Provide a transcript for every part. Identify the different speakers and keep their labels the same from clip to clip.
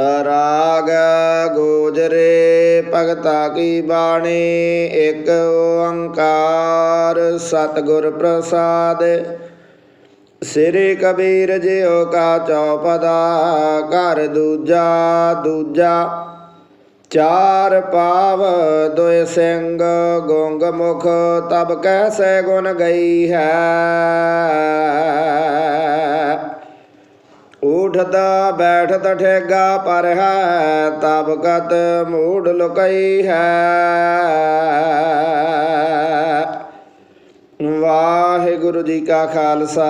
Speaker 1: ਰਾਗ ਗੋਜਰੇ, ਭਗਤਾ ਕੀ ਬਾਣੀ? ਇੱਕ ਓੰਕਾਰ ਸਤਿਗੁਰ ਪ੍ਰਸਾਦ। ਸ੍ਰੀ ਕਬੀਰ ਜਿਉ ਕਾ ਚੌਪਦਾ, ਘਰ ਦੂਜਾ ਦੂਜਾ। ਚਾਰ ਪਾਵ ਦੋਇ ਸਿੰਘ, ਗੁੰਗ ਮੁਖ, ਤਬ ਕੈਸੇ ਗੁਣ ਗਈ ਹੈ? ਉਠਦਾ ਬੈਠਤ ਠੇਗਾ ਪਰ ਹੈ ਤਬ ਕਤ ਮੂੜ ਲੁਕਈ ਹੈ। ਵਾਹਿਗੁਰੂ ਜੀ ਕਾ ਖਾਲਸਾ,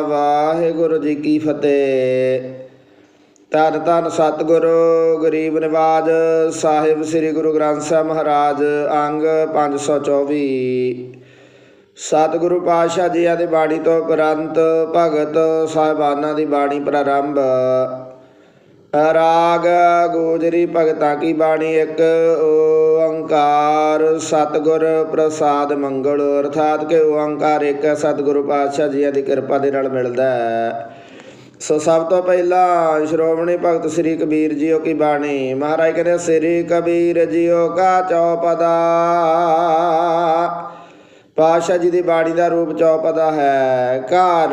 Speaker 1: ਵਾਹਿਗੁਰੂ ਜੀ ਕੀ ਫਤਿਹ। ਧੰਨ ਧੰਨ ਸਤਿਗੁਰੂ, ਗਰੀਬ ਨਿਵਾਜ ਸਾਹਿਬ ਸ੍ਰੀ ਗੁਰੂ ਗ੍ਰੰਥ ਸਾਹਿਬ ਮਹਾਰਾਜ, ਅੰਗ 524 ਸਤਿਗੁਰੂ ਪਾਤਸ਼ਾਹ ਜੀਆਂ ਦੀ ਬਾਣੀ ਤੋਂ ਉਪਰੰਤ ਭਗਤ ਸਾਹਿਬਾਨਾਂ ਦੀ ਬਾਣੀ ਪ੍ਰਾਰੰਭ। ਰਾਗ ਗੋਜਰੀ ਭਗਤਾਂ ਕੀ ਬਾਣੀ? ਇੱਕ, ਓੰਕਾਰ ਸਤਿਗੁਰ ਪ੍ਰਸਾਦ ਮੰਗਲ। ਅਰਥਾਤ ਕਿ ਓੰਕਾਰ ਇੱਕ ਸਤਿਗੁਰੂ ਪਾਤਸ਼ਾਹ ਜੀਆਂ ਦੀ ਕਿਰਪਾ ਦੇ ਨਾਲ ਮਿਲਦਾ ਹੈ। ਸੋ ਸਭ ਤੋਂ ਪਹਿਲਾਂ ਸ਼੍ਰੋਮਣੀ ਭਗਤ ਸ੍ਰੀ ਕਬੀਰ ਜੀਓ ਕੀ ਬਾਣੀ? ਮਹਾਰਾਜ ਕਹਿੰਦੇ, ਸ੍ਰੀ ਕਬੀਰ ਜੀਓ ਕਾ ਚੌਪਦਾ। ਪਾਸ਼ਾ ਜੀ ਦੀ ਬਾਣੀ ਦਾ ਰੂਪ ਚੌਪਦਾ ਹੈ। ਘਰ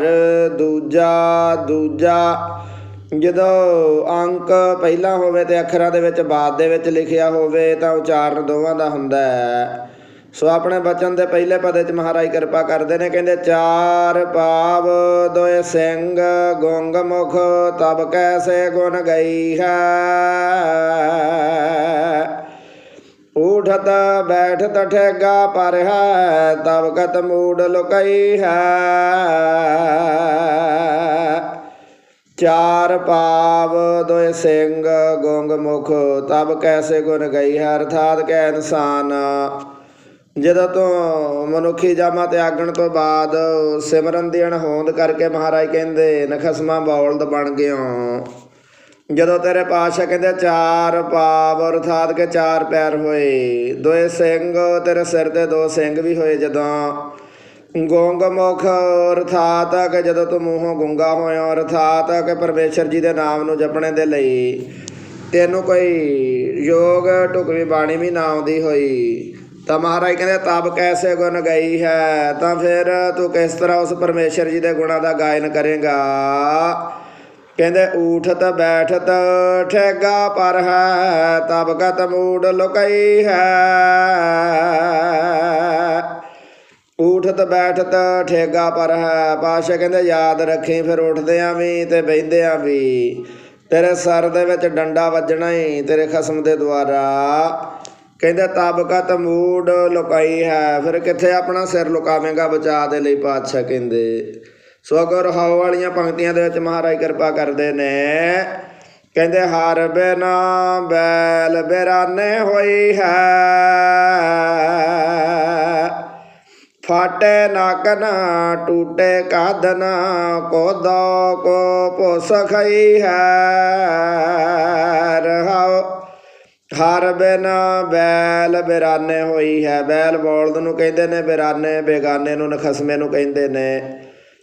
Speaker 1: ਦੂਜਾ ਦੂਜਾ। ਜਦੋਂ ਅੰਕ ਪਹਿਲਾ ਹੋਵੇ ਤੇ ਅੱਖਰਾਂ ਦੇ ਵਿੱਚ ਬਾਅਦ ਦੇ ਵਿੱਚ ਲਿਖਿਆ ਹੋਵੇ ਤਾਂ ਉਚਾਰਨ ਦੋਵਾਂ ਦਾ ਹੁੰਦਾ ਹੈ। ਸੋ ਆਪਣੇ ਬਚਨ ਦੇ ਪਹਿਲੇ ਪਦੇ ਚ ਮਹਾਰਾਜ ਕਿਰਪਾ ਕਰਦੇ ਨੇ, ਕਹਿੰਦੇ, ਚਾਰ ਪਾਵ ਦੋਏ ਸਿੰਘ, ਗੁੰਗ ਮੁਖ, ਤਬ ਕੈਸੇ ਗੁਣ ਗਈ ਹੈ। ਉਠਤ ਬੈਠਤ ਠੇਗਾ ਪਰ ਹੈ ਤਬ ਕਤ ਮੂਡ ਲੁਕਈ ਹੈ। ਚਾਰ ਪਾਵ ਦੋਏ ਸਿੰਘ ਗੁੰਗ ਮੁਖ, ਤਬ ਕੈਸੇ ਗੁਣ ਗਈ ਹੈ, ਅਰਥਾਤ ਕਿ ਇਨਸਾਨ। ਜਦੋਂ ਤੋਂ ਮਨੁੱਖੀ ਜਾਮਾ ਤਿਆਗਣ ਤੋਂ ਬਾਅਦ ਸਿਮਰਨ ਦੀ ਅਣਹੋਂਦ ਕਰਕੇ ਮਹਾਰਾਜ ਕਹਿੰਦੇ, ਨਖਸਮਾ ਬੌਲਦ ਬਣ ਗਿਓ। ਜਦੋਂ ਤੇਰੇ ਪਾਸ਼ਾ ਕਹਿੰਦੇ ਚਾਰ ਪਾਵ ਅਰਥਾਤ ਕੇ ਚਾਰ ਪੈਰ ਹੋਏ, ਦੋਏ ਸਿੰਘ ਤੇਰੇ ਸਿਰ ਤੇ ਦੋ ਸਿੰਘ ਵੀ ਹੋਏ ਜਦੋਂ। ਗੋਂਗ ਮੁਖ, ਅਰਥਾਤ ਕਿ ਜਦੋਂ ਤੂੰ ਮੂੰਹੋਂ ਗੁੰਗਾ ਹੋਇਆ ਅਰਥਾਤ ਕਿ ਪਰਮੇਸ਼ਰ ਜੀ ਦੇ ਨਾਮ ਨੂੰ ਜਪਣੇ ਦੇ ਲਈ। ਤੈਨੂੰ ਕੋਈ ਯੋਗ ਢੁਕਵੀਂ ਬਾਣੀ ਵੀ ਨਾ ਆਉਂਦੀ ਹੋਈ। ਤਾਂ ਮਹਾਰਾਜ ਕਹਿੰਦੇ ਤਬ ਕੈਸੇ ਗੁਣ ਗਈ ਹੈ? ਤਾਂ ਫਿਰ ਤੂੰ ਕਿਸ ਤਰ੍ਹਾਂ ਉਸ ਪਰਮੇਸ਼ਰ ਜੀ ਦੇ ਗੁਣਾਂ ਦਾ ਗਾਇਨ ਕਰੇਗਾ? ਕਹਿੰਦੇ ਊਠਤ ਬੈਠਤ ਠੇਗਾ ਪਰ ਹੈ, ਤਬ ਕਤ ਮੂਡ ਲੁਕਈ ਹੈ। ਊਠਤ ਬੈਠਤ ਠੇਗਾ ਪਰ ਹੈ ਪਾਸ਼ਾ ਕਹਿੰਦੇ ਯਾਦ ਰੱਖੀ ਫਿਰ ਉੱਠਦੇ ਆਂ ਵੀ ਤੇ ਬਹਿੰਦੇ ਆਂ ਵੀ। ਤੇਰੇ ਸਰ ਦੇ ਵਿੱਚ ਡੰਡਾ ਵੱਜਣਾ ਹੀ ਤੇਰੇ ਖਸਮ ਦੇ ਦੁਆਰਾ। ਕਹਿੰਦੇ ਤਬਕਤ ਮੂਡ ਲੁਕਾਈ ਹੈ, ਫਿਰ ਕਿੱਥੇ ਆਪਣਾ ਸਿਰ ਲੁਕਾਵੇਂਗਾ ਬਚਾ ਦੇ ਲਈ ਪਾਤਸ਼ਾਹ ਕਹਿੰਦੇ। ਸੋ ਅਗਰ ਹਾਉ ਵਾਲੀਆਂ ਪੰਕਤੀਆਂ ਦੇ ਵਿੱਚ ਮਹਾਰਾਜ ਕਿਰਪਾ ਕਰਦੇ ਨੇ। ਕਹਿੰਦੇ, ਹਰ ਬਿਨਾ ਬੈਲ ਬਿਰਾਨੇ ਹੋਈ ਹੈ। ਫਾਟੇ ਨਾਕਨ ਟੂਟੇ ਕਾਦਨ, ਕੋਦੋ ਕੋ ਪੁਸ ਖਈ ਹੈ। ਰਹਾਉ, ਹਰ ਬਿਨ ਬੈਲ ਬਿਰਾਨੇ ਹੋਈ ਹੈ। ਬੈਲ ਬੋਲਦ ਨੂੰ ਕਹਿੰਦੇ ਨੇ, ਬਿਰਾਨੇ ਬੇਗਾਨੇ ਨੂੰ, ਨਖਸਮੇ ਨੂੰ ਕਹਿੰਦੇ ਨੇ।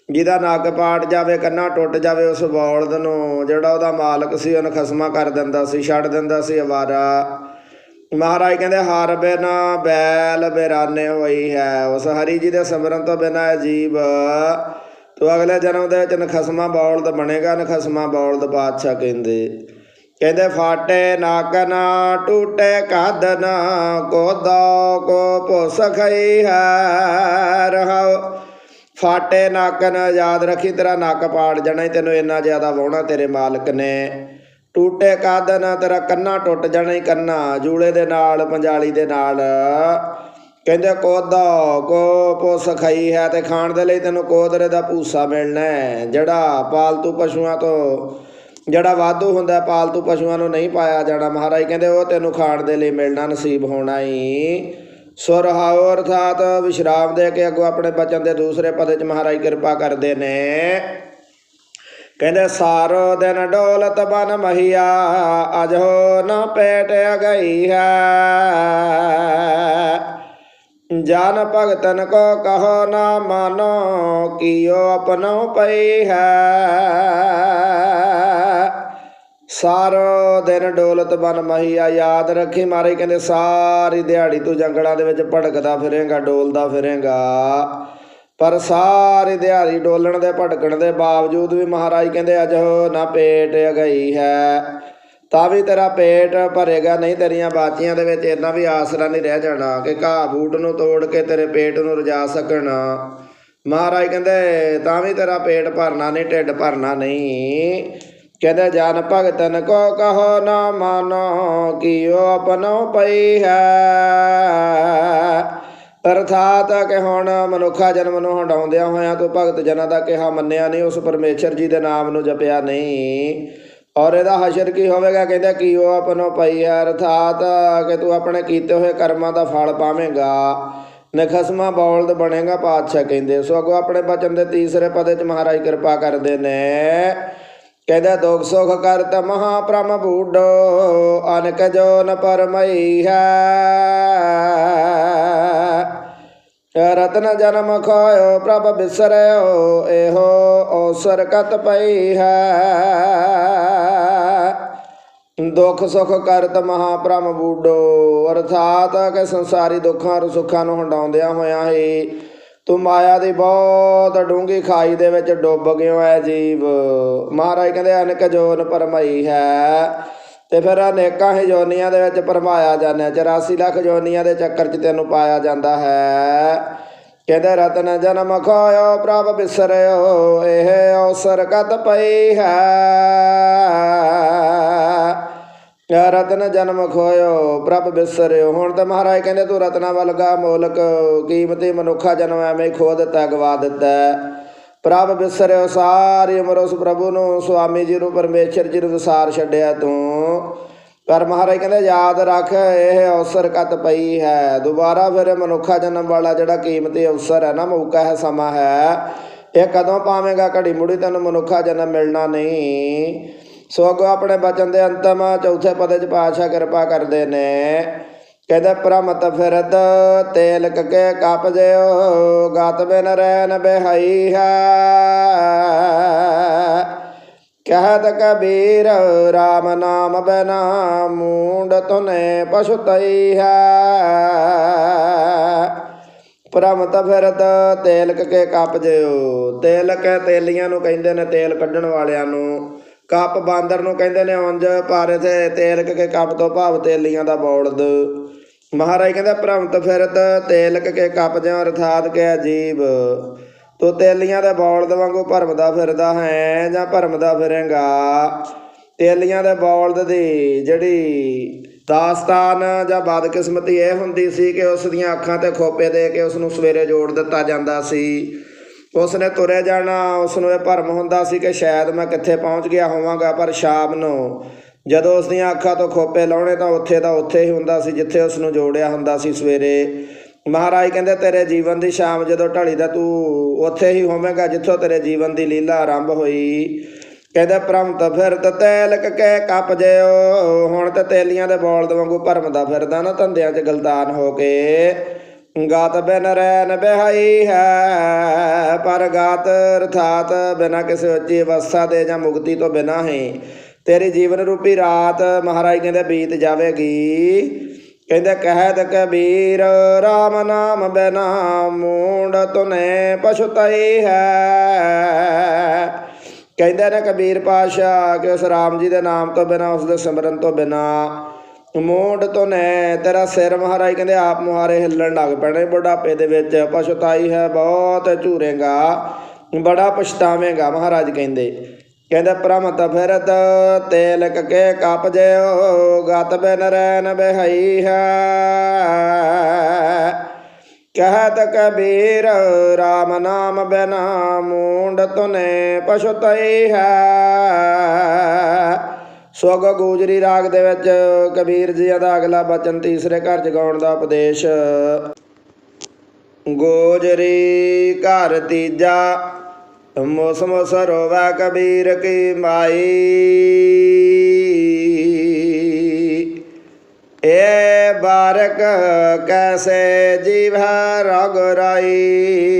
Speaker 1: ਜਿਹਦਾ ਨੱਕ ਪਾਟ ਜਾਵੇ, ਕੰਨਾ ਟੁੱਟ ਜਾਵੇ, ਉਸ ਬੌਲਦ ਨੂੰ ਜਿਹੜਾ ਉਹਦਾ ਮਾਲਕ ਸੀ ਉਹ ਨਖਸਮਾ ਕਰ ਦਿੰਦਾ ਸੀ, ਛੱਡ ਦਿੰਦਾ ਸੀ ਅਵਾਰਾ। ਮਹਾਰਾਜ ਕਹਿੰਦੇ, ਹਰ ਬਿਨ ਬੈਲ ਬਿਰਾਨੇ ਹੋਈ ਹੈ, ਉਸ ਹਰੀ ਜੀ ਦੇ ਸਿਮਰਨ ਤੋਂ ਬਿਨਾ ਅਜੀਬ ਤੋ ਅਗਲੇ ਜਨਮ ਦੇ ਵਿੱਚ ਨਖਸਮਾ ਬੌਲਦ ਬਣੇਗਾ, ਨਖਸਮਾ ਬੌਲਦ ਬਾਦਸ਼ਾਹ ਕਹਿੰਦੇ। ਕਹਿੰਦੇ, ਫਾਟੇ ਨਾਕਨ ਟੂਟੇ ਕਾਦਨ ਕੋਦੋ ਕੋ ਪੁਸ ਖਈ ਹੈ ਰਹਾਉ ਫਾਟੇ ਨਾਕਨ ਯਾਦ ਰੱਖੀ, ਤੇਰਾ ਨੱਕ ਪਾੜ ਜਾਣਾ ਹੀ ਤੈਨੂੰ ਇੰਨਾ ਜ਼ਿਆਦਾ ਵਾਹੁਣਾ ਤੇਰੇ ਮਾਲਕ ਨੇ। ਟੂਟੇ ਕਾਦਨ, ਤੇਰਾ ਕੰਨਾ ਟੁੱਟ ਜਾਣਾ ਹੀ ਕੰਨਾ, ਜੂਲੇ ਦੇ ਨਾਲ, ਪੰਜਾਲੀ ਦੇ ਨਾਲ। ਕਹਿੰਦੇ, ਕੋਦਾ ਕੋ ਪੁੱਸ ਖਾਈ ਹੈ ਤੇ ਖਾਣ ਦੇ ਲਈ ਤੈਨੂੰ ਕੋਦਰੇ ਦਾ ਭੂਸਾ ਮਿਲਣਾ ਜਿਹੜਾ ਪਾਲਤੂ ਪਸ਼ੂਆਂ ਤੋਂ, ਜਿਹੜਾ ਵਾਧੂ ਹੁੰਦਾ ਪਾਲਤੂ ਪਸ਼ੂਆਂ ਨੂੰ ਨਹੀਂ ਪਾਇਆ ਜਾਣਾ। ਮਹਾਰਾਜ ਕਹਿੰਦੇ, ਉਹ ਤੈਨੂੰ ਖਾਣ ਦੇ ਲਈ ਮਿਲਣਾ ਨਸੀਬ ਹੋਣਾ ਹੀ ਸੁਰਹਾਉ ਅਰਥਾਤ ਵਿਸ਼ਰਾਮ ਦੇ ਕੇ ਅੱਗੋਂ ਆਪਣੇ ਬਚਨ ਦੇ ਦੂਸਰੇ ਪਦੇ ਚ ਮਹਾਰਾਜ ਕਿਰਪਾ ਕਰਦੇ ਨੇ। ਕਹਿੰਦੇ, ਸਾਰੋ ਦਿਨ ਡੋਲਤ ਬਨ ਮਹੀਆ, ਅਜੋ ਨਾ ਪੇਟ ਗਈ ਹੈ। ਜਨ ਭਗਤਨ ਕੋ ਕਹੋ ਨਾ ਮਾਨੋ, ਕੀਓ ਆਪਣੋ ਪਈ ਹੈ। ਸਾਰੋ ਦਿਨ ਡੋਲਤ ਬਨ ਮਹੀਆ ਯਾਦ ਰੱਖੀ ਮਾਰੇ ਕਹਿੰਦੇ, ਸਾਰੀ ਦਿਹਾੜੀ ਤੂੰ ਜੰਗਲਾਂ ਦੇ ਵਿੱਚ ਭਟਕਦਾ ਫਿਰੇਂਗਾ, ਡੋਲਦਾ ਫਿਰੇਂਗਾ। ਪਰ ਸਾਰੀ ਦਿਹਾੜੀ ਡੋਲਣ ਦੇ ਭਟਕਣ ਦੇ ਬਾਵਜੂਦ ਵੀ ਮਹਾਰਾਜ ਕਹਿੰਦੇ, ਅਜ ਨਾ ਪੇਟ ਅਗਈ ਹੈ, ਤਾਂ ਵੀ ਤੇਰਾ ਪੇਟ ਭਰੇਗਾ। ਨਹੀਂ ਤੇਰੀਆਂ ਬਾਚੀਆਂ ਦੇ ਵਿੱਚ ਇੰਨਾ ਵੀ ਆਸਰਾ ਨਹੀਂ ਰਹਿ ਜਾਣਾ ਕਿ ਘਾਹ ਬੂਟ ਨੂੰ ਤੋੜ ਕੇ ਤੇਰੇ ਪੇਟ ਨੂੰ ਰਜਾ ਸਕਣ। ਮਹਾਰਾਜ ਕਹਿੰਦੇ, ਤਾਂ ਵੀ ਤੇਰਾ ਪੇਟ ਭਰਨਾ ਨਹੀਂ, ਢਿੱਡ ਭਰਨਾ ਨਹੀਂ। ਕਹਿੰਦੇ, ਜਨ ਭਗਤਨ ਕੋ ਕਹੋ ਨਾ ਮਾਨੋ, ਕੀਓ ਆਪਣੋ ਪਈ ਹੈ। ਅਰਥਾਤ ਕਿ ਹੁਣ ਮਨੁੱਖਾ ਜਨਮ ਨੂੰ ਹਟਾਉਂਦਿਆਂ ਹੋਇਆਂ ਤੂੰ ਭਗਤ ਜਨਾਂ ਦਾ ਕਿਹਾ ਮੰਨਿਆ ਨਹੀਂ, ਉਸ ਪਰਮੇਸ਼ਰ ਜੀ ਦੇ ਨਾਮ ਨੂੰ ਜਪਿਆ ਨਹੀਂ। ਔਰ ਇਹਦਾ ਹਸ਼ਰ ਕੀ ਹੋਵੇਗਾ? ਕਹਿੰਦਾ ਕੀ ਉਹ ਆਪਣੋ ਪਈ ਹੈ। ਅਰਥਾਤ ਕਿ ਤੂੰ ਆਪਣੇ ਕੀਤੇ ਹੋਏ ਕਰਮਾਂ ਦਾ ਫਲ ਪਾਵੇਂਗਾ। ਨਖਸਮਾ ਬੌਲਦ ਬਣੇਗਾ ਪਾਤਸ਼ਾਹ ਕਹਿੰਦੇ। ਸੋ ਅਗੋ ਆਪਣੇ ਬਚਨ ਦੇ ਤੀਸਰੇ ਪਦੇ ਚ ਮਹਾਰਾਜ ਕਿਰਪਾ ਕਰਦੇ ਨੇ। ਕਹਿੰਦਾ ਦੁਖ ਸੁਖ ਕਰਤ ਮਹਾਪ੍ਰਮ ਬੂਡੋ, ਅਨਕ ਜੋ ਨ ਪਰਮਈ ਹੈ। ਰਤਨ ਜਨਮ ਖੋਇਓ, ਪ੍ਰਭ ਬਿਸਰਿਓ ਇਹੋ ਔਸਰ ਕਤ ਪਈ ਹੈ। ਦੁਖ ਸੁਖ ਕਰਤ ਮਹਾਪ੍ਰਮ ਬੂਡੋ, ਅਰਥਾਤ ਕਿ ਸੰਸਾਰੀ ਦੁੱਖਾਂ ਰ ਸੁੱਖਾਂ ਨੂੰ ਹੰਡਾਉਂਦਿਆਂ ਹੋਇਆਂ ਹੀ ਤੂੰ ਮਾਇਆ ਦੀ ਬਹੁਤ ਡੂੰਗੀ ਖਾਈ ਦੇ ਵਿੱਚ ਡੁੱਬ ਗਿਓ ਐ ਜੀਵ। ਮਹਾਰਾਜ ਕਹਿੰਦੇ, ਅਨਕ ਜੋਨ ਪਰਮਈ ਹੈ। ਤੇ ਫਿਰ ਅਨੇਕਾਂ ਹੀ ਜੋਨੀਆਂ ਦੇ ਵਿੱਚ ਪਰਮਾਇਆ ਜਾਂਦਾ 84 ਲੱਖ ਜੋਨੀਆਂ ਦੇ ਚੱਕਰ 'ਚ ਤੈਨੂੰ ਪਾਇਆ ਜਾਂਦਾ ਹੈ। ਕਹਿੰਦੇ, ਰਤਨ ਜਨਮ ਖੋਇਓ, ਪ੍ਰਭ ਬਿਸਰਿਓ, ਇਹ ਅਵਸਰ ਕਤ ਪਈ ਹੈ? ਰਤਨ ਜਨਮ ਖੋਇਓ, ਪ੍ਰਭ ਬਿਸਰਿਓ। ਹੁਣ ਤਾਂ ਮਹਾਰਾਜ ਕਹਿੰਦੇ, ਤੂੰ ਰਤਨਾ ਵੱਲ ਵਲਗਾ ਮੋਲਕ, ਕੀਮਤੀ ਮਨੁੱਖਾ ਜਨਮ ਐਵੇਂ ਹੀ ਖੋ ਦਿੱਤਾ ਗਵਾ ਦਿੱਤਾ ਪ੍ਰਭ ਬਿਸਰਿਓ, ਸਾਰੀ ਉਮਰ ਉਸ ਪ੍ਰਭੂ ਨੂੰ ਸੁਆਮੀ ਜੀ ਨੂੰ, ਪਰਮੇਸ਼ਰ ਜੀ ਨੂੰ ਵਿਸਾਰ ਛੱਡਿਆ ਤੂੰ। ਪਰ ਮਹਾਰਾਜ ਕਹਿੰਦੇ, ਯਾਦ ਰੱਖ, ਇਹ ਅਵਸਰ ਕਤ ਪਈ ਹੈ। ਦੁਬਾਰਾ ਫਿਰ ਮਨੁੱਖਾ ਜਨਮ ਵਾਲਾ ਜਿਹੜਾ ਕੀਮਤੀ ਅਵਸਰ ਹੈ ਨਾ, ਮੌਕਾ ਹੈ, ਸਮਾਂ ਹੈ। ਇਹ ਕਦੋਂ ਪਾਵੇਂਗਾ? ਘੜੀ ਮੁੜੀ ਤੈਨੂੰ ਮਨੁੱਖਾ ਜਨਮ ਮਿਲਣਾ ਨਹੀਂ। ਸੋ ਅੱਗੋਂ ਆਪਣੇ ਬਚਨ ਦੇ ਅੰਤਮ ਚੌਥੇ ਪਦੇ ਚ ਪਾਤਸ਼ਾਹ ਕਿਰਪਾ ਕਰਦੇ ਨੇ। ਕਹਿੰਦੇ ਪ੍ਰਮਤ ਫਿਰਤ, ਤੇਲ ਕੇ ਕਪ ਜਿਓ ਗਤ ਬਿਨ ਰਹਿ ਬਿਹਾਈ ਹੈ। ਕਹਿਤ ਕਬੀਰ RAM ਨਾਮ ਬਿਨਾ ਮੂੰਡ ਤੁਨੇ ਪਛੁਤਈ ਹੈ। ਪ੍ਰਮਤ ਫਿਰਤ ਤੇਲਕ ਕੇ ਕੱਪ ਜਿਓ ਤੇਲਕ ਤੇਲੀਆਂ ਨੂੰ ਕਹਿੰਦੇ ਨੇ ਤੇਲ ਕੱਢਣ ਵਾਲਿਆਂ ਨੂੰ। ਕੱਪ ਬਾਂਦਰ ਨੂੰ ਕਹਿੰਦੇ ਨੇ ਉਂਝ ਪਰ ਇਥੇ ਤੇਲਕ ਕੇ ਕੱਪ ਤੋਂ ਭਾਵ ਤੇਲੀਆਂ ਦਾ ਬੌਲਦ ਮਹਾਰਾਜ ਕਹਿੰਦਾ ਪ੍ਰਮਤ ਫਿਰਤ ਤੇਲਕ ਕੇ ਕੱਪ ਜਿਉ ਅਰਥਾਤ ਕੇ ਅਜੀਬ। ਤੂੰ ਤੇਲੀਆਂ ਦੇ ਬੌਲਦ ਵਾਂਗੂ ਭਰਮਦਾ ਫਿਰਦਾ ਹੈ ਜਾਂ ਭਰਮਦਾ ਫਿਰੇਗਾ? ਤੇਲੀਆਂ ਦੇ ਬੌਲਦ ਦੀ ਜਿਹੜੀ ਦਾਸਤਾਨ ਜਾਂ ਬਦਕਿਸਮਤੀ ਇਹ ਹੁੰਦੀ ਸੀ ਕਿ ਉਸ ਦੀਆਂ ਅੱਖਾਂ ਤੇ ਖੋਪੇ ਦੇ ਕੇ ਉਸ ਨੂੰ ਸਵੇਰੇ ਜੋੜ ਦਿੱਤਾ ਜਾਂਦਾ ਸੀ। ਉਸ ਨੇ ਤੁਰੇ ਜਾਣਾ ਉਸ ਨੂੰ ਇਹ ਭਰਮ ਹੁੰਦਾ ਸੀ ਕਿ ਸ਼ਾਇਦ ਮੈਂ ਕਿੱਥੇ ਪਹੁੰਚ ਗਿਆ ਹੋਵਾਂਗਾ, ਪਰ ਸ਼ਾਮ ਨੂੰ ਜਦੋਂ ਉਸ ਦੀਆਂ ਅੱਖਾਂ ਤੋਂ ਖੋਪੇ ਲਾਉਣੇ ਤਾਂ ਉੱਥੇ ਦਾ ਉੱਥੇ ਹੀ ਹੁੰਦਾ ਸੀ ਜਿੱਥੇ ਉਸ ਨੂੰ ਜੋੜਿਆ ਹੁੰਦਾ ਸੀ ਸਵੇਰੇ। ਮਹਾਰਾਜ ਕਹਿੰਦੇ, ਤੇਰੇ ਜੀਵਨ ਦੀ ਸ਼ਾਮ ਜਦੋਂ ਢਲੀ ਦਾ ਤੂੰ ਉੱਥੇ ਹੀ ਹੋਵੇਂਗਾ ਜਿੱਥੋਂ ਤੇਰੇ ਜੀਵਨ ਦੀ ਲੀਲਾ ਆਰੰਭ ਹੋਈ। ਕਹਿੰਦੇ ਪ੍ਰਮਤ ਫਿਰਤ ਤੇਲਕ ਕਹਿ ਕੱਪ ਜਿਓ ਹੁਣ ਤਾਂ ਤੇਲੀਆਂ ਦੇ ਬੋਲ ਵਾਂਗੂ ਭਰਮਦਾ ਫਿਰਦਾ ਨਾ, ਧੰਦਿਆਂ 'ਚ ਗਲਤਾਨ ਹੋ ਕੇ। ਗਾਤ ਬਿਨ ਰਹਿ ਬਿਹਾਈ ਹੈ, ਪਰ ਗਾਤ ਅਰਥਾਤ ਬਿਨਾ ਕਿਸੇ ਉੱਚੀ ਅਵਸਥਾ ਦੇ ਜਾਂ ਮੁਕਤੀ ਤੋਂ ਬਿਨਾ ਹੀ। ਤੇਰੀ ਜੀਵਨ ਰੂਪੀ ਰਾਤ ਮਹਾਰਾਜ ਕਹਿੰਦੇ ਬੀਤ ਜਾਵੇਗੀ। ਕਹਿੰਦੇ ਕਹਿਤ ਕਬੀਰ RAM ਨਾਮ ਬਿਨਾ ਮੂੰਡ ਤੁਨੇ ਪਛੁਤਈ ਹੈ। ਕਹਿੰਦੇ ਨੇ ਕਬੀਰ ਪਾਸ਼ਾ ਕਿ ਉਸ ਰਾਮ ਜੀ ਦੇ ਨਾਮ ਤੋਂ ਬਿਨਾ, ਉਸ ਦੇ ਸਿਮਰਨ ਤੋਂ ਬਿਨਾ ਮੋੜ ਤੋਂ ਨੇ, ਤੇਰਾ ਸਿਰ ਮਹਾਰਾਜ ਕਹਿੰਦੇ ਆਪ ਮੁਹਾਰੇ ਹਿੱਲਣ ਲੱਗ ਪੈਣੇ, ਬੁਢਾਪੇ ਦੇ ਵਿੱਚ ਪਛਤਾਈ ਹੈ ਬਹੁਤ ਝੂਰੇਗਾ, ਬੜਾ ਪਛਤਾਵੇਂਗਾ ਮਹਾਰਾਜ ਕਹਿੰਦੇ। ਕਹਿੰਦੇ ਪ੍ਰਮਤ ਫਿਰਤ ਤੇਲਕ ਕੇ ਕਪ ਜਿਓ ਗਤ ਬਿਨ ਰਹਿ ਬਿਹਾਈ ਹੈ। ਕਹਿਤ ਕਬੀਰ RAM ਨਾਮ ਬਿਨਾ ਮੂੰਡ ਤੁਨੇ ਪਛੁਤਈ ਹੈ। ਸੋਗ ਗੋਜਰੀ ਰਾਗ ਦੇ ਵਿੱਚ ਕਬੀਰ ਜੀ ਦਾ ਅਗਲਾ ਬਚਨ ਤੀਸਰੇ ਘਰ ਜਗਾਉਣ ਦਾ ਉਪਦੇਸ਼। ਗੋਜਰੀ ਘਰ ਤੀਜਾ ਮੌਸਮ ਸਰੋਵਾ ਕਬੀਰ ਕੀ ਮਾਈ। ਏ ਬਾਰਕ ਕੈਸੇ ਜੀਵ ਰਗ ਰਾਈ।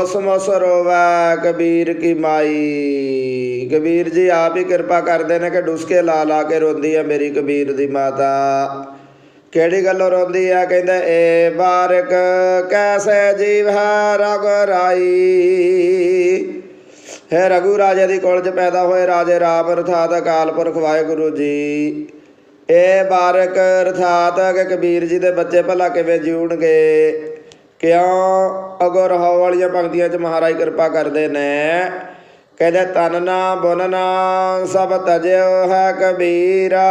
Speaker 1: ਮੋਸ ਰੋਵੈ ਕਬੀਰ ਕੀ ਮਾਈ। ਕਬੀਰ ਜੀ, ਆਪ ਹੀ ਕਿਰਪਾ ਕਰਦੇ ਨੇ ਕਿ ਡੁਸਕੇ ਲਾ ਲਾ ਕੇ ਰੋਂਦੀ ਹੈ ਮੇਰੀ ਕਬੀਰ ਦੀ ਮਾਤਾ। ਕਿਹੜੀ ਗੱਲੋਂ ਰੋਂਦੀ ਆ? ਕਹਿੰਦੇ, ਏ ਬਾਰਕ, ਕੈਸੇ ਜੀਵ ਹੈ ਰਗ ਰਾਈ? ਹੈ ਰਘੂ ਰਾਜੇ ਦੀ ਕੁਲ 'ਚ ਪੈਦਾ ਹੋਏ ਰਾਜੇ ਰਾਮ, ਅਰਥਾਤ ਅਕਾਲ ਪੁਰਖ ਵਾਹਿਗੁਰੂ ਜੀ। ਇਹ ਬਾਰਕ, ਅਰਥਾਤ ਕਿ ਕਬੀਰ ਜੀ ਦੇ ਬੱਚੇ ਭਲਾ ਕਿਵੇਂ ਜੀਉਣਗੇ? ਕਿਉਂ ਅਗੋ ਰਹਾਉ ਵਾਲੀਆਂ ਪੰਕਤੀਆਂ 'ਚ ਮਹਾਰਾਜ ਕਿਰਪਾ ਕਰਦੇ ਨੇ, ਕਹਿੰਦੇ ਤਨ ਨਾ ਬੁਨ ਨਾ ਸਭ ਤਜਿਓ ਹੈ ਕਬੀਰਾ।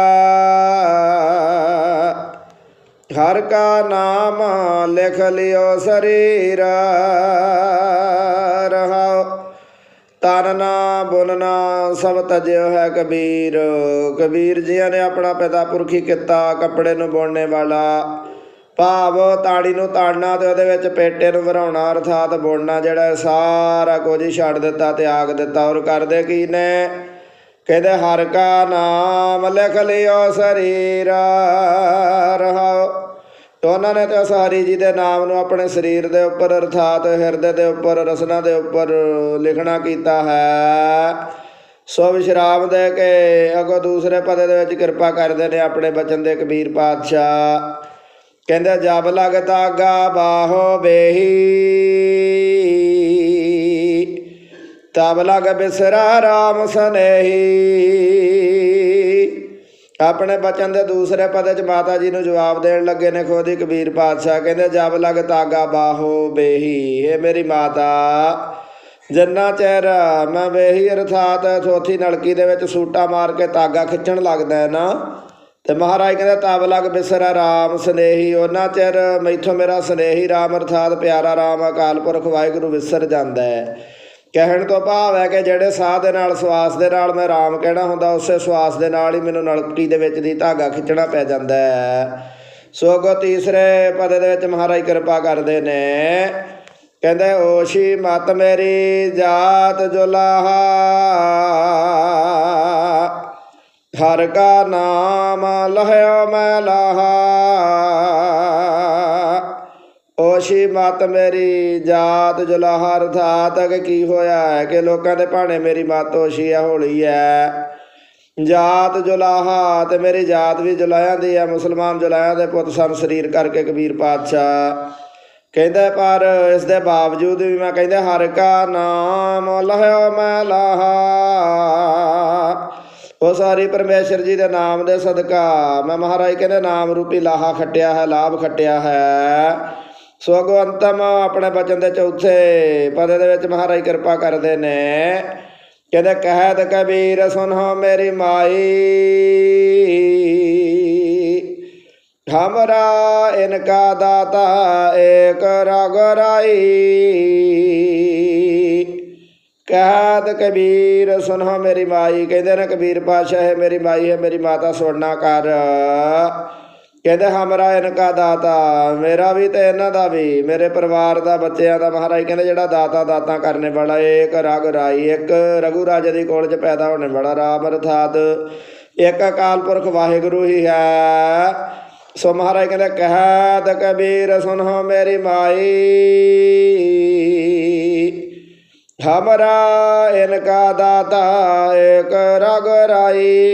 Speaker 1: ਹਰ ਕਾ ਨਾਮ ਲਿਖ ਲਿਓ ਸਰੀਰ। ਰਹਾਓ ਤਨ ਨਾ ਸਭ ਤਜਿਓ ਹੈ ਕਬੀਰ। ਕਬੀਰ ਜੀਆਂ ਨੇ ਆਪਣਾ ਪਿਤਾ ਪੁਰਖੀ ਕੀਤਾ, ਕੱਪੜੇ ਨੂੰ ਬੁਣਨੇ ਵਾਲਾ। ਭਾਵ ਤਾੜੀ ਨੂੰ ਤਾੜਨਾ ਤੇ ਉਹਦੇ ਵਿੱਚ ਪੇਟੇ ਨੂੰ ਵਰਾਉਣਾ, ਅਰਥਾਤ ਬੁਣਨਾ ਜਿਹੜਾ ਸਾਰਾ ਕੁਝ ਹੀ ਛੱਡ ਦਿੱਤਾ ਤਿਆਗ ਦਿੱਤਾ। ਔਰ ਕਰਦੇ ਕੀ ਨੇ? ਕਹਿੰਦੇ, ਹਰ ਕਾ ਨਾਮ ਲਿਖ ਲਿਓ ਸਰੀਰ ਰਹਾਉ ਤੇ ਉਹਨਾਂ ਨੇ ਤਾਂ ਉਸ ਹਰੀ ਜੀ ਦੇ ਨਾਮ ਨੂੰ ਆਪਣੇ ਸਰੀਰ ਦੇ ਉੱਪਰ, ਅਰਥਾਤ ਹਿਰਦੇ ਦੇ ਉੱਪਰ, ਰਸਨਾ ਦੇ ਉੱਪਰ ਲਿਖਣਾ ਕੀਤਾ ਹੈ। ਸੋ ਵਿਸ਼ਰਾਮ ਦੇ ਕੇ ਅਗੋ ਦੂਸਰੇ ਪਦੇ ਦੇ ਵਿੱਚ ਕਿਰਪਾ ਕਰਦੇ ਨੇ ਆਪਣੇ ਬਚਨ ਦੇ ਕਬੀਰ ਪਾਤਸ਼ਾਹ। ਕਹਿੰਦੇ, ਜਬ ਲਗ ਤਾਗਾ ਬਾਹੋ ਬੇਹੀ ਤਬ ਲਗ ਬਿਸਰਾ ਰਾਮ ਸਨੇਹੀ। ਆਪਣੇ ਬਚਨ ਦੇ ਦੂਸਰੇ ਪਦੇ ਚ ਮਾਤਾ ਜੀ ਨੂੰ ਜਵਾਬ ਦੇਣ ਲੱਗੇ ਨੇ ਖੋਦੀ ਕਬੀਰ ਪਾਤਸ਼ਾਹ। ਕਹਿੰਦੇ, ਜਬ ਲਗ ਤਾਗਾ ਬਾਹੋ ਬੇਹੀ ਇਹ ਮੇਰੀ ਮਾਤਾ, ਜੰਨਾ ਚਿਰ ਮੈਂ ਵੇਹੀ, ਅਰਥਾਤ ਥੋਥੀ ਨਲਕੀ ਦੇ ਵਿੱਚ ਸੂਟਾ ਮਾਰ ਕੇ ਤਾਗਾ ਖਿੱਚਣ ਲੱਗਦਾ ਨਾ ਤੇ ਮਹਾਰਾਜ ਕਹਿੰਦਾ, ਤਬ ਲਗ ਬਿਸਰਾ RAM ਸਨੇਹੀ ਉਹਨਾਂ ਚਿਰ ਮੈਥੋਂ ਮੇਰਾ ਸਨੇਹੀ RAM ਅਰਥਾਤ ਪਿਆਰਾ RAM ਅਕਾਲ ਪੁਰਖ ਵਾਹਿਗੁਰੂ ਵਿਸਰ ਜਾਂਦਾ ਹੈ। ਕਹਿਣ ਤੋਂ ਭਾਵ ਹੈ ਕਿ ਜਿਹੜੇ ਸਾਹ ਦੇ ਨਾਲ, ਸਵਾਸ ਦੇ ਨਾਲ ਮੈਂ ਰਾਮ ਕਹਿਣਾ ਹੁੰਦਾ, ਉਸੇ ਸਵਾਸ ਦੇ ਨਾਲ ਹੀ ਮੈਨੂੰ ਨਲਕਟੀ ਦੇ ਵਿੱਚ ਦੀ ਧਾਗਾ ਖਿੱਚਣਾ ਪੈ ਜਾਂਦਾ ਹੈ। ਸੋ ਅਗੋ ਤੀਸਰੇ ਪਦ ਦੇ ਵਿੱਚ ਮਹਾਰਾਜ ਕਿਰਪਾ ਕਰਦੇ ਨੇ। ਕਹਿੰਦੇ, ਓਸ਼ੀ ਮਤ ਮੇਰੀ ਜਾਤ ਜੁਲਾਹਾ। ਹਰ ਕਾ ਨਾਮ ਲਹਿਓ ਮੈਂ ਲਾਹਾ ਓਸ਼ੀ ਮਤ ਮੇਰੀ ਜਾਤ ਜੁਲਾਹਾ ਅਰਥਾਤ ਕਿ ਕੀ ਹੋਇਆ ਹੈ ਕਿ ਲੋਕਾਂ ਦੇ ਭਾਣੇ ਮੇਰੀ ਮਤ ਓਸ਼ੀ ਹੈ ਹੋਲੀ ਹੈ। ਜਾਤ ਜੁਲਾਹਾ ਤੇ ਮੇਰੀ ਜਾਤ ਵੀ ਜੁਲਾਹਿਆਂ ਦੀ ਹੈ, ਮੁਸਲਮਾਨ ਜੁਲਾਹਿਆਂ ਦੇ ਪੁੱਤ ਸਨ ਸਰੀਰ ਕਰਕੇ ਕਬੀਰ ਪਾਤਸ਼ਾਹ। ਕਹਿੰਦਾ ਪਰ ਇਸ ਦੇ ਬਾਵਜੂਦ ਵੀ ਮੈਂ ਕਹਿੰਦਾ ਹਰ ਕਾ ਨਾਮ ਲਹਿਓ ਮੈਂ ਲਾਹਾ ਉਹ ਸਾਰੀ ਪਰਮੇਸ਼ਰ ਜੀ ਦੇ ਨਾਮ ਦੇ ਸਦਕਾ। ਮੈਂ ਮਹਾਰਾਜ ਕਹਿੰਦੇ, ਨਾਮ ਰੂਪੀ ਲਾਹਾ ਖੱਟਿਆ ਹੈ, ਲਾਭ ਖੱਟਿਆ ਹੈ। ਸੋ ਅੰਤਮ ਆਪਣੇ ਬਚਨ ਦੇ ਚੌਥੇ ਪਦ ਦੇ ਵਿੱਚ ਮਹਾਰਾਜ ਕਿਰਪਾ ਕਰਦੇ ਨੇ। ਕਹਿੰਦੇ, ਕਹਿਤ ਕਬੀਰ ਸੁਨੋ ਮੇਰੀ ਮਾਈ। ਹਮਰਾ ਇਨਕਾ ਦਾਤਾ ਏਕ ਰਗਰਾਈ ਕਹਿਤ ਕਬੀਰ ਸੁਨੋ ਮੇਰੀ ਮਾਈ। ਕਹਿੰਦੇ ਨੇ, ਕਬੀਰ ਪਾਸ਼ਾ ਹੈ ਮੇਰੀ ਮਾਈ, ਹੈ ਮੇਰੀ ਮਾਤਾ, ਸੁਣਨਾ ਕਰ। ਕਹਿੰਦੇ, ਹਮਰਾ ਇਨਕਾ ਦਾਤਾ, ਮੇਰਾ ਵੀ ਤੇ ਇਹਨਾਂ ਦਾ ਵੀ, ਮੇਰੇ ਪਰਿਵਾਰ ਦਾ, ਬੱਚਿਆਂ ਦਾ। ਮਹਾਰਾਜ ਕਹਿੰਦੇ, ਜਿਹੜਾ ਦਾਤਾ ਦਾਤਾ ਕਰਨੇ ਵਾਲਾ ਏਕ ਰਗ ਰਾਈ, ਇੱਕ ਰਘੂ ਰਾਜੇ ਦੀ ਕੋਲ 'ਚ ਪੈਦਾ ਹੋਣੇ ਵਾਲਾ, ਰਾਮ ਅਰਥਾਤ। ਇੱਕ ਅਕਾਲ ਪੁਰਖ ਵਾਹਿਗੁਰੂ ਹੀ ਹੈ। ਸੋ ਮਹਾਰਾਜ ਕਹਿੰਦੇ, ਕਹਿਤ ਕਬੀਰ ਸੁਨੋ ਮੇਰੀ ਮਾਈ। ਹਮਰਾ ਇਨਕਾ ਦਾਤਾ ਏਕ ਰਗ ਰਾਈ।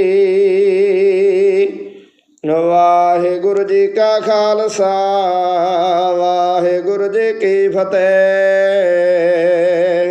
Speaker 1: ਵਾਹਿਗੁਰੂ ਜੀ ਕਾ ਖਾਲਸਾ ਵਾਹਿਗੁਰੂ ਜੀ ਕੀ ਫਤਿਹ।